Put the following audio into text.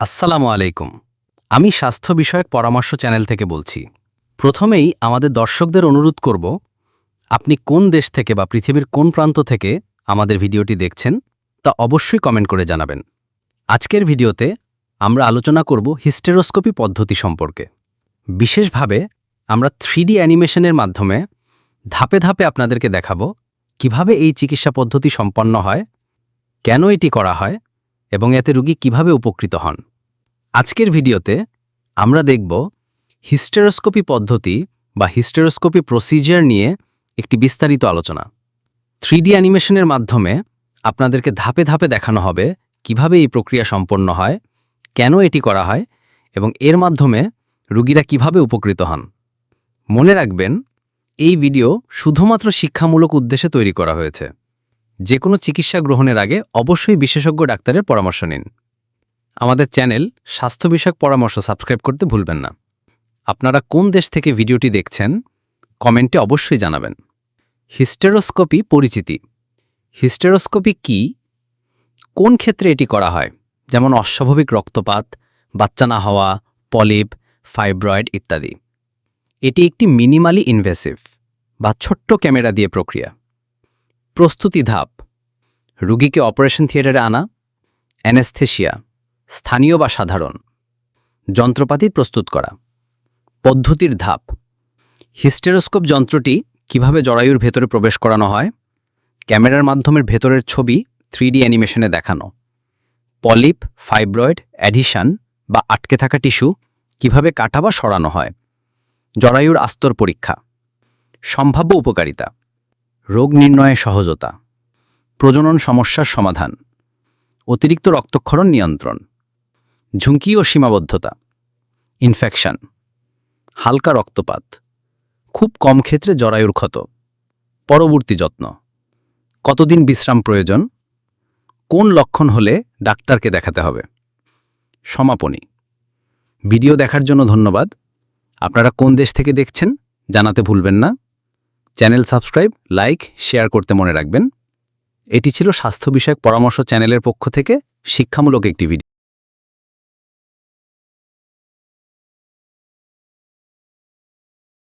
আসসালামু আলাইকুম। আমি স্বাস্থ্য বিষয়ক পরামর্শ চ্যানেল থেকে বলছি। প্রথমেই আমাদের দর্শকদের অনুরোধ করব, আপনি কোন দেশ থেকে বা পৃথিবীর কোন প্রান্ত থেকে আমাদের ভিডিওটি দেখছেন তা অবশ্যই কমেন্ট করে জানাবেন। আজকের ভিডিওতে আমরা আলোচনা করব হিস্টেরোস্কোপি পদ্ধতি সম্পর্কে। বিশেষভাবে আমরা থ্রিডি অ্যানিমেশনের মাধ্যমে ধাপে ধাপে আপনাদেরকে দেখাবো কীভাবে এই চিকিৎসা পদ্ধতি সম্পন্ন হয়, কেন এটি করা হয় এবং এতে রুগী কীভাবে উপকৃত হন। আজকের ভিডিওতে আমরা দেখব হিস্টেরোস্কোপি পদ্ধতি বা হিস্টেরোস্কোপি প্রসিজিয়ার নিয়ে একটি বিস্তারিত আলোচনা। থ্রিডি অ্যানিমেশনের মাধ্যমে আপনাদেরকে ধাপে ধাপে দেখানো হবে কীভাবে এই প্রক্রিয়া সম্পন্ন হয়, কেন এটি করা হয় এবং এর মাধ্যমে রুগীরা কীভাবে উপকৃত হন। মনে রাখবেন, এই ভিডিও শুধুমাত্র শিক্ষামূলক উদ্দেশ্যে তৈরি করা হয়েছে। যে কোনো চিকিৎসা গ্রহণের আগে অবশ্যই বিশেষজ্ঞ ডাক্তারের পরামর্শ নিন। আমাদের চ্যানেল স্বাস্থ্য বিষয়ক পরামর্শ সাবস্ক্রাইব করতে ভুলবেন না। আপনারা কোন দেশ থেকে ভিডিওটি দেখছেন, কমেন্টে অবশ্যই জানাবেন। হিস্টেরোস্কোপি পরিচিতি। হিস্টেরোস্কোপি কি? কোন ক্ষেত্রে এটি করা হয়? যেমন অস্বাভাবিক রক্তপাত, বাচ্চা না হওয়া, পলিপ, ফাইব্রয়েড ইত্যাদি। এটি একটি মিনিমালি ইনভেসিভ বা ছোট্ট ক্যামেরা দিয়ে প্রক্রিয়া। প্রস্তুতি ধাপ। রুগীকে অপারেশন থিয়েটারে আনা। অ্যানেস্থেশিয়া। স্থানীয় বা সাধারণ। যন্ত্রপাতি প্রস্তুত করা। পদ্ধতির ধাপ। হিস্টেরোস্কোপ যন্ত্রটি কীভাবে জরায়ুর ভেতরে প্রবেশ করানো হয়? ক্যামেরার মাধ্যমে ভেতরের ছবি থ্রিডি অ্যানিমেশনে দেখানো। পলিপ, ফাইব্রয়েড, অ্যাডিশন বা আটকে থাকা টিস্যু কীভাবে কাটা বা সরানো হয়? জরায়ুর আস্তর পরীক্ষা। সম্ভাব্য উপকারিতা। রোগ নির্ণয়ে সহজতা। প্রজনন সমস্যার সমাধান। অতিরিক্ত রক্তক্ষরণ নিয়ন্ত্রণ। ঝুঁকি ও সীমাবদ্ধতা। ইনফেকশন। হালকা রক্তপাত। খুব কম ক্ষেত্রে জরায়ুর ক্ষত। পরবর্তী যত্ন। কতদিন বিশ্রাম প্রয়োজন? কোন লক্ষণ হলে ডাক্তারকে দেখাতে হবে? সমাপনী। ভিডিও দেখার জন্য ধন্যবাদ। আপনারা কোন দেশ থেকে দেখছেন জানাতে ভুলবেন না। চ্যানেল সাবস্ক্রাইব, লাইক, শেয়ার করতে মনে রাখবেন। এটি ছিল স্বাস্থ্য বিষয়ক পরামর্শ চ্যানেলের পক্ষ থেকে শিক্ষামূলক একটি ভিডিও।